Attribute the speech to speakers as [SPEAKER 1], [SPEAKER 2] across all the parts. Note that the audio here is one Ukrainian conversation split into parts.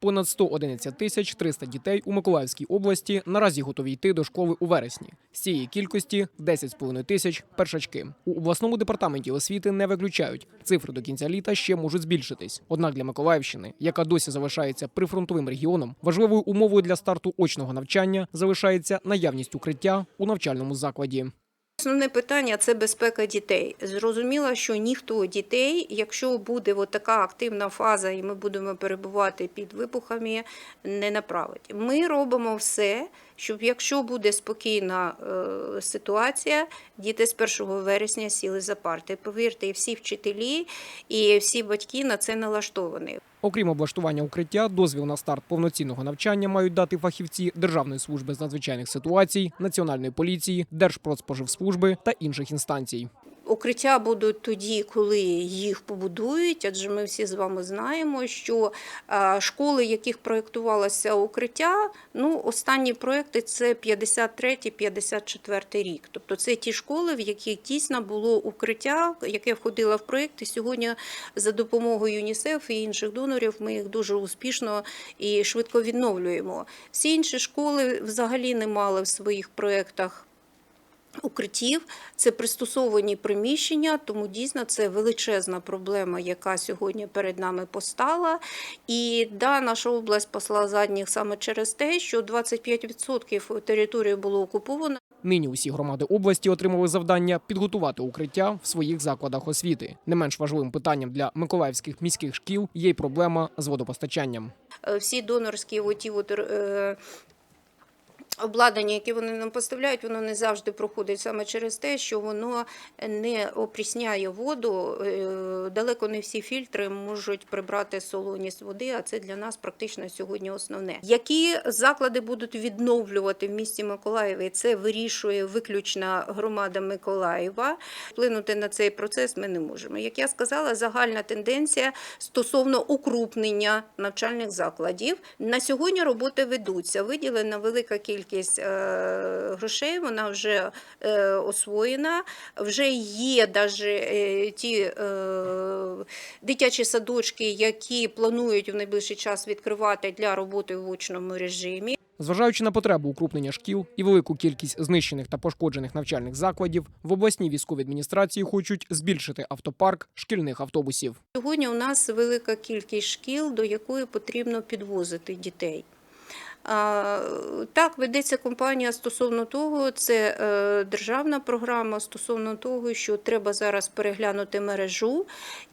[SPEAKER 1] Понад 111 тисяч 300 дітей у Миколаївській області наразі готові йти до школи у вересні. З цієї кількості 10,5 тисяч першачки. У обласному департаменті освіти не виключають. Цифри до кінця літа ще можуть збільшитись. Однак для Миколаївщини, яка досі залишається прифронтовим регіоном, важливою умовою для старту очного навчання залишається наявність укриття у навчальному закладі.
[SPEAKER 2] Основне питання це безпека дітей. Зрозуміло, що ніхто дітей, якщо буде от така активна фаза, і ми будемо перебувати під вибухами, не направить. Ми робимо все, щоб якщо буде спокійна е, ситуація, діти з 1 вересня сіли за парти. Повірте, і всі вчителі і всі батьки на це налаштовані.
[SPEAKER 1] Окрім облаштування укриття, дозвіл на старт повноцінного навчання мають дати фахівці Державної служби з надзвичайних ситуацій, Національної поліції, Держпродспоживслужби та інших інстанцій.
[SPEAKER 2] Укриття будуть тоді, коли їх побудують, адже ми всі з вами знаємо, що е, школи, яких проєктувалося укриття, ну останні проекти це 53-54 рік. Тобто це ті школи, в яких дійсно було укриття, яке входило в проєкт. І сьогодні за допомогою ЮНІСЕФ і інших донорів ми їх дуже успішно і швидко відновлюємо. Всі інші школи взагалі не мали в своїх проєктах укриттів, це пристосовані приміщення, тому дійсно це величезна проблема, яка сьогодні перед нами постала. І да, наша область посла задніх саме через те, що 25% території було окуповано.
[SPEAKER 1] Нині усі громади області отримали завдання підготувати укриття в своїх закладах освіти. Не менш важливим питанням для миколаївських міських шкіл є й проблема з водопостачанням.
[SPEAKER 2] Е, Всі донорські оті от, е, обладнання, які вони нам поставляють, воно не завжди проходить саме через те, що воно не опрісняє воду. Е, Далеко не всі фільтри можуть прибрати солоність води, а це для нас практично сьогодні основне. Які заклади будуть відновлювати в місті Миколаєві, це вирішує виключно громада Миколаєва. Вплинути на цей процес ми не можемо. Як я сказала, загальна тенденція стосовно укрупнення навчальних закладів. На сьогодні роботи ведуться. Виділена велика кількість е, грошей, вона вже е, освоєна. Вже є навіть ті е, дитячі садочки, які планують в найближчий час відкривати для роботи в очному режимі.
[SPEAKER 1] Зважаючи на потребу укрупнення шкіл і велику кількість знищених та пошкоджених навчальних закладів, в обласній військовій адміністрації хочуть збільшити автопарк шкільних автобусів.
[SPEAKER 2] Сьогодні у нас велика кількість шкіл, до якої потрібно підвозити дітей. Так, ведеться компанія стосовно того, це е, державна програма стосовно того, що треба зараз переглянути мережу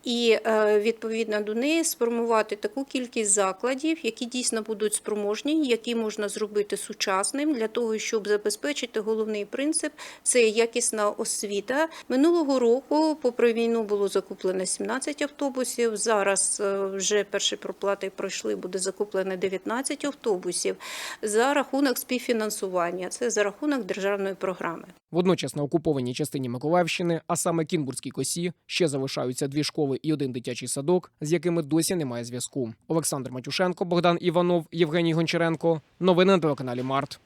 [SPEAKER 2] і е, відповідно до неї сформувати таку кількість закладів, які дійсно будуть спроможні, які можна зробити сучасним для того, щоб забезпечити головний принцип це якісна освіта. Минулого року, попри війну, було закуплено 17 автобусів. Зараз е, вже перші проплати пройшли, буде закуплено 19 автобусів за рахунок співфінансування. Це за рахунок державної програми.
[SPEAKER 1] Водночас на окупованій частині Миколаївщини, а саме Кінбурзькій косі, ще залишаються дві школи і один дитячий садок, з якими досі немає зв'язку. Олександр Матюшенко, Богдан Іванов, Євгеній Гончаренко. Новини на телеканалі Март.